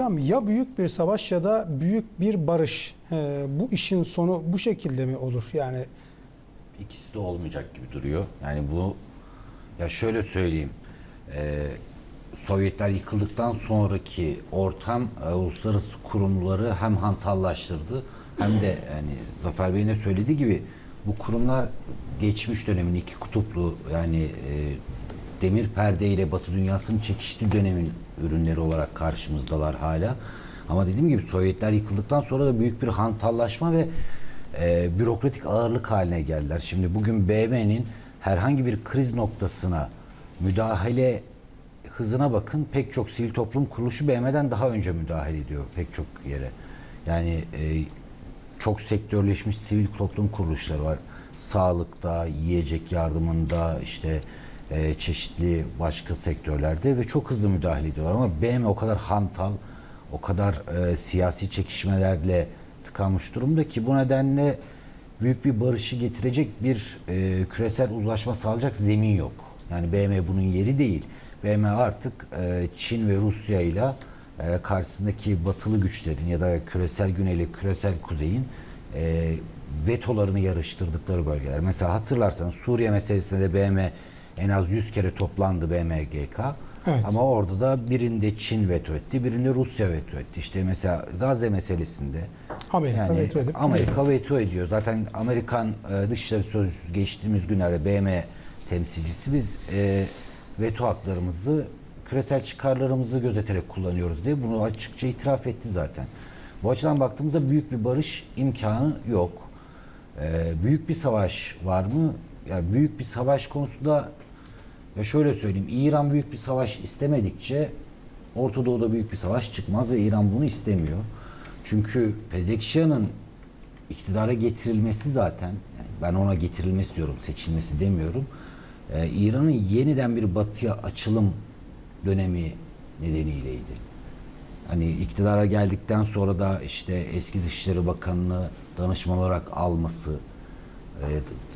Ya büyük bir savaş ya da büyük bir barış. Ee, bu işin sonu bu şekilde mi olur? Yani İkisi de olmayacak gibi duruyor. Yani bu ya şöyle söyleyeyim. Ee, Sovyetler yıkıldıktan sonraki ortam e, uluslararası kurumları hem hantallaştırdı hem de yani Zafer Bey'in de söylediği gibi bu kurumlar geçmiş dönemin iki kutuplu yani e, demir perde ile Batı dünyasının çekiştiği dönemin ürünleri olarak karşımızdalar hala. Ama dediğim gibi Sovyetler yıkıldıktan sonra da büyük bir hantallaşma ve e, bürokratik ağırlık haline geldiler. Şimdi bugün BM'nin herhangi bir kriz noktasına müdahale hızına bakın pek çok sivil toplum kuruluşu BM'den daha önce müdahale ediyor pek çok yere. Yani e, çok sektörleşmiş sivil toplum kuruluşları var. Sağlıkta, yiyecek yardımında, işte e, çeşitli başka sektörlerde ve çok hızlı müdahale ediyorlar. Ama BM o kadar hantal, o kadar e, siyasi çekişmelerle tıkanmış durumda ki bu nedenle büyük bir barışı getirecek bir e, küresel uzlaşma sağlayacak zemin yok. Yani BM bunun yeri değil. BM artık e, Çin ve Rusya ile e, karşısındaki batılı güçlerin ya da küresel güneyle küresel kuzeyin e, vetolarını yarıştırdıkları bölgeler. Mesela hatırlarsanız Suriye meselesinde de BM en az 100 kere toplandı BMGK. Evet. Ama orada da birinde Çin veto etti, birinde Rusya veto etti. İşte mesela Gazze meselesinde Amerika yani veto edip Amerika veto ediyor. Zaten Amerikan e, Dışişleri Sözcüsü geçtiğimiz günlerde BM temsilcisi biz e, veto haklarımızı küresel çıkarlarımızı gözeterek kullanıyoruz diye bunu açıkça itiraf etti zaten. Bu açıdan baktığımızda büyük bir barış imkanı yok. E, büyük bir savaş var mı? Ya büyük bir savaş konusunda ya şöyle söyleyeyim İran büyük bir savaş istemedikçe Orta Doğu'da büyük bir savaş çıkmaz ve İran bunu istemiyor. Çünkü Pezekşian'ın iktidara getirilmesi zaten yani ben ona getirilmesi diyorum seçilmesi demiyorum. Ee, İran'ın yeniden bir batıya açılım dönemi nedeniyleydi. Hani iktidara geldikten sonra da işte eski Dışişleri Bakanı'nı danışman olarak alması e,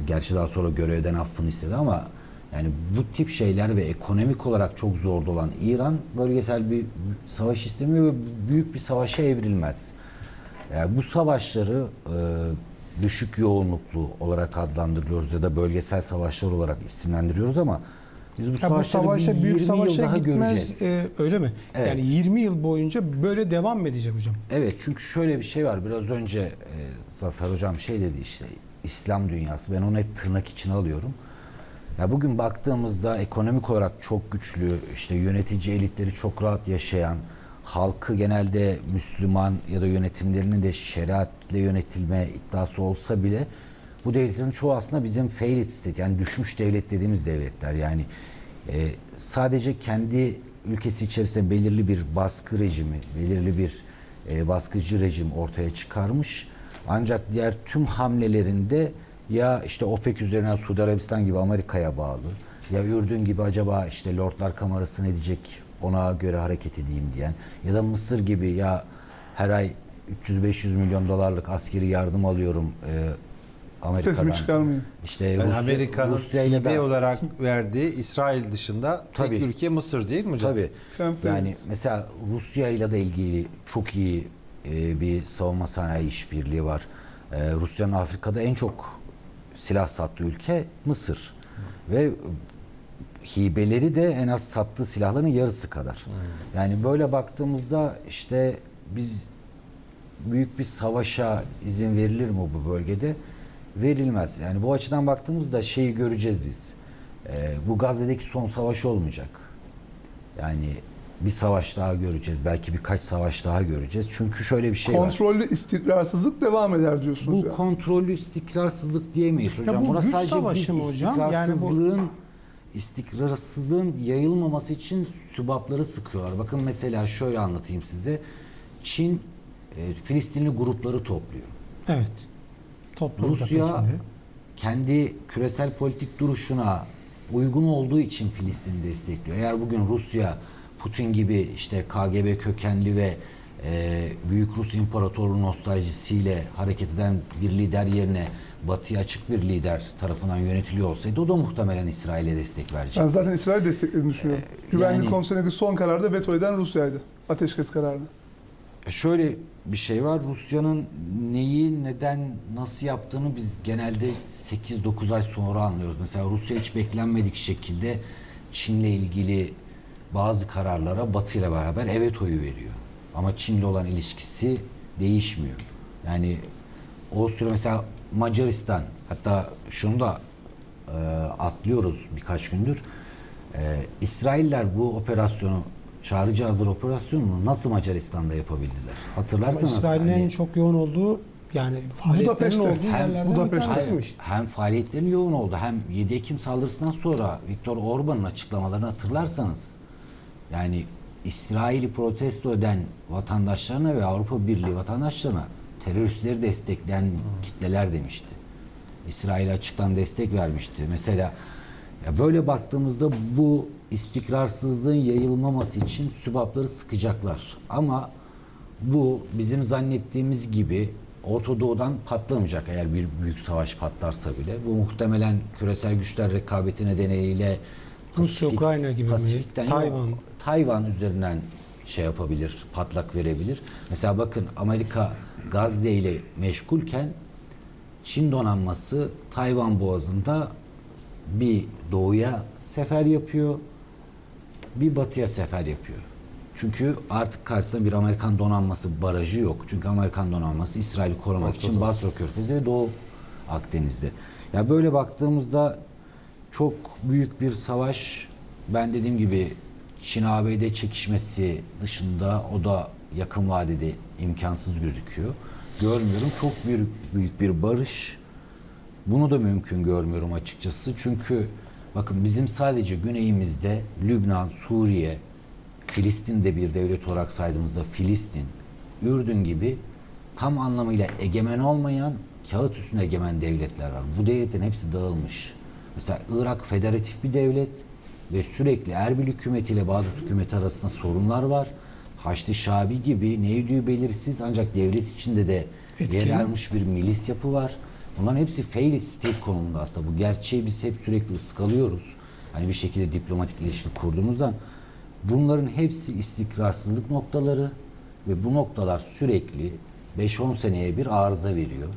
gerçi daha sonra görevden affını istedi ama yani bu tip şeyler ve ekonomik olarak çok zorda olan İran bölgesel bir savaş istemiyor ve büyük bir savaşa evrilmez. Yani bu savaşları e, düşük yoğunluklu olarak adlandırıyoruz ya da bölgesel savaşlar olarak isimlendiriyoruz ama biz bu Ya bu savaşa büyük 20 yıl savaşa daha gitmez e, öyle mi? Evet. Yani 20 yıl boyunca böyle devam mı edecek hocam? Evet çünkü şöyle bir şey var. Biraz önce e, Zafer Hocam şey dedi işte İslam dünyası. Ben onu hep tırnak içine alıyorum. Ya bugün baktığımızda ekonomik olarak çok güçlü, işte yönetici elitleri çok rahat yaşayan, halkı genelde Müslüman ya da yönetimlerinin de şeriatle yönetilme iddiası olsa bile bu devletlerin çoğu aslında bizim failed state yani düşmüş devlet dediğimiz devletler. Yani e, sadece kendi ülkesi içerisinde belirli bir baskı rejimi, belirli bir e, baskıcı rejim ortaya çıkarmış. Ancak diğer tüm hamlelerinde ya işte OPEC üzerinden Suudi Arabistan gibi Amerika'ya bağlı ya Ürdün gibi acaba işte Lordlar Kamerası ne diyecek ona göre hareket edeyim diyen ya da Mısır gibi ya her ay 300-500 milyon dolarlık askeri yardım alıyorum e, Amerika'dan. Sesimi çıkarmayın. İşte Yani Rusya, Amerika'nın Rusya ile hibe de- olarak verdiği İsrail dışında Tabii. tek ülke Mısır değil mi hocam? Tabii. Trump Yani evet. mesela Rusya ile de ilgili çok iyi e, bir savunma sanayi işbirliği var. E, Rusya'nın Afrika'da en çok silah sattığı ülke Mısır. Ve hibeleri de en az sattığı silahların yarısı kadar. Yani böyle baktığımızda işte biz büyük bir savaşa izin verilir mi bu bölgede? Verilmez. Yani bu açıdan baktığımızda şeyi göreceğiz biz. Ee, bu Gazze'deki son savaş olmayacak. Yani bir savaş daha göreceğiz. Belki birkaç savaş daha göreceğiz. Çünkü şöyle bir şey var. Kontrollü istikrarsızlık devam eder diyorsunuz. Bu ya. kontrollü istikrarsızlık diyemeyiz hocam. bu Buna güç sadece savaşı mı hocam? Yani bu- istikrarsızlığın istikrarsızlığın yayılmaması için sübapları sıkıyorlar. Bakın mesela şöyle anlatayım size. Çin e, Filistinli grupları topluyor. Evet. Topladı Rusya kendi küresel politik duruşuna uygun olduğu için Filistin'i destekliyor. Eğer bugün Rusya Putin gibi işte KGB kökenli ve e, Büyük Rus İmparatorluğu nostaljisiyle hareket eden bir lider yerine batıya açık bir lider tarafından yönetiliyor olsaydı o da muhtemelen İsrail'e destek verecek. Ben zaten İsrail desteklediğini düşünüyorum. Ee, Güvenlik yani- Konseyi'ndeki son kararda veto eden Rusya'ydı. Ateşkes kararını. E Şöyle bir şey var. Rusya'nın neyi, neden, nasıl yaptığını biz genelde 8-9 ay sonra anlıyoruz. Mesela Rusya hiç beklenmedik şekilde Çin'le ilgili bazı kararlara Batı ile beraber evet oyu veriyor. Ama Çin'le olan ilişkisi değişmiyor. Yani o süre mesela Macaristan hatta şunu da e, atlıyoruz birkaç gündür. E, İsrailler bu operasyonu çağrıcı hazır operasyonunu nasıl Macaristan'da yapabildiler? Ama Hatırlarsanız İsrail'in hani en çok yoğun olduğu yani faaliyetlerin Budapeşte. olduğu Hem yerlerden bir Budapeşte. tanesiymiş. hem faaliyetlerin yoğun oldu hem 7 Ekim saldırısından sonra Viktor Orban'ın açıklamalarını hatırlarsanız yani İsrail'i protesto eden vatandaşlarına ve Avrupa Birliği vatandaşlarına teröristleri destekleyen kitleler demişti. İsrail'e açıktan destek vermişti. Mesela ya böyle baktığımızda bu istikrarsızlığın yayılmaması için sübapları sıkacaklar. Ama bu bizim zannettiğimiz gibi Orta Doğu'dan patlamayacak eğer bir büyük savaş patlarsa bile. Bu muhtemelen küresel güçler rekabeti nedeniyle Rusya, Ukrayna gibi mi? Pasifik'ten yok, Tayvan. Üzerinden şey yapabilir, patlak verebilir. Mesela bakın Amerika Gazze ile meşgulken Çin donanması Tayvan Boğazı'nda bir doğuya sefer yapıyor, bir batıya sefer yapıyor. Çünkü artık karşısında bir Amerikan donanması barajı yok. Çünkü Amerikan donanması İsrail'i korumak için Basra Körfezi ve Doğu Akdeniz'de. Ya böyle baktığımızda çok büyük bir savaş ben dediğim gibi Çin ABD çekişmesi dışında o da yakın vadede imkansız gözüküyor. Görmüyorum. Çok büyük büyük bir barış bunu da mümkün görmüyorum açıkçası. Çünkü bakın bizim sadece güneyimizde Lübnan, Suriye, Filistin'de bir devlet olarak saydığımızda Filistin, Ürdün gibi tam anlamıyla egemen olmayan kağıt üstüne egemen devletler var. Bu devletlerin hepsi dağılmış. Mesela Irak federatif bir devlet ve sürekli Erbil hükümetiyle Bağdat hükümeti arasında sorunlar var. Haçlı Şabi gibi neydi belirsiz ancak devlet içinde de Etkili. yer almış bir milis yapı var. Bunların hepsi failed state konumunda aslında. Bu gerçeği biz hep sürekli ıskalıyoruz. Hani bir şekilde diplomatik ilişki kurduğumuzdan. Bunların hepsi istikrarsızlık noktaları ve bu noktalar sürekli 5-10 seneye bir arıza veriyor.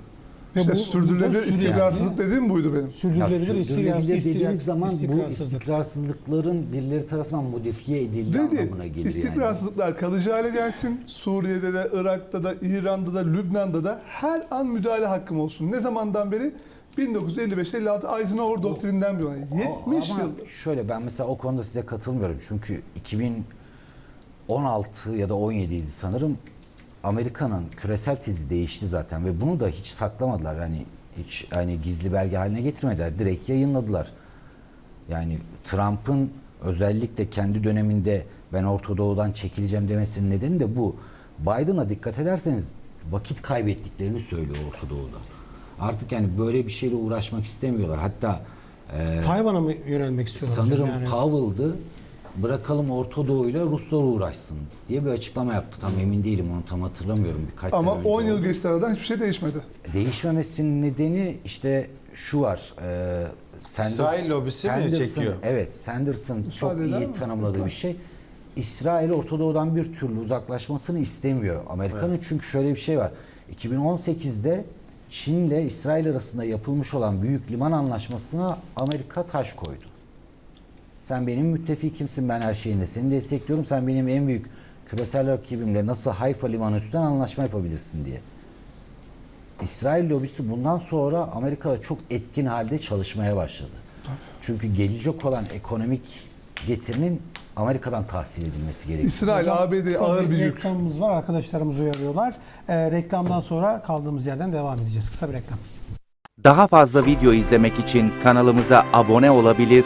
Ve İşte bu- bu sürdürülebilir da sürekli istikrarsızlık dediğim buydu benim. Sürdürülebilir Ya istikrar, sürdürülebilir istikrar, dediğimiz zaman bu istikrarsızlık. istikrarsızlıkların birileri tarafından modifiye edildiği Dedi, anlamına gelir yani. istikrarsızlıklar kalıcı hale gelsin. Suriye'de de, Irak'ta da, İran'da da, Lübnan'da da her an müdahale hakkım olsun. Ne zamandan beri? 1955-56 Eisenhower doktrinden bir olay. 70 Ama yıldır. Şöyle ben mesela o konuda size katılmıyorum. Çünkü 2016 ya da 17 idi sanırım. Amerika'nın küresel tezi değişti zaten ve bunu da hiç saklamadılar. Yani hiç yani gizli belge haline getirmediler. Direkt yayınladılar. Yani Trump'ın özellikle kendi döneminde ben Orta Doğu'dan çekileceğim demesinin nedeni de bu. Biden'a dikkat ederseniz vakit kaybettiklerini söylüyor Orta Doğu'da. Artık yani böyle bir şeyle uğraşmak istemiyorlar. Hatta e, Tayvan'a mı yönelmek istiyorlar? sanırım Yani Powell'dı. Bırakalım Orta Doğu'yla Ruslar uğraşsın diye bir açıklama yaptı. Tam emin değilim onu tam hatırlamıyorum birkaç Ama sene önce 10 yıl geçti aradan hiçbir şey değişmedi. Değişmemesinin nedeni işte şu var. E, Sanders- İsrail lobisi mi Sanders'ın- çekiyor? Evet, Sanders'ın çok iyi mi? tanımladığı bir şey. İsrail Orta Doğu'dan bir türlü uzaklaşmasını istemiyor. Amerika'nın çünkü şöyle bir şey var. 2018'de Çin ile İsrail arasında yapılmış olan büyük liman anlaşmasına Amerika taş koydu. Sen benim müttefikimsin ben her şeyinde seni destekliyorum. Sen benim en büyük küresel rakibimle nasıl Hayfa limanı üstünden anlaşma yapabilirsin diye. İsrail lobisi bundan sonra Amerika'da çok etkin halde çalışmaya başladı. Çünkü gelecek olan ekonomik getirinin Amerika'dan tahsil edilmesi gerekiyor. İsrail, Hocam, ABD ağır bir yük. reklamımız var. Arkadaşlarımız uyarıyorlar. Ee, reklamdan sonra kaldığımız yerden devam edeceğiz. Kısa bir reklam. Daha fazla video izlemek için kanalımıza abone olabilir,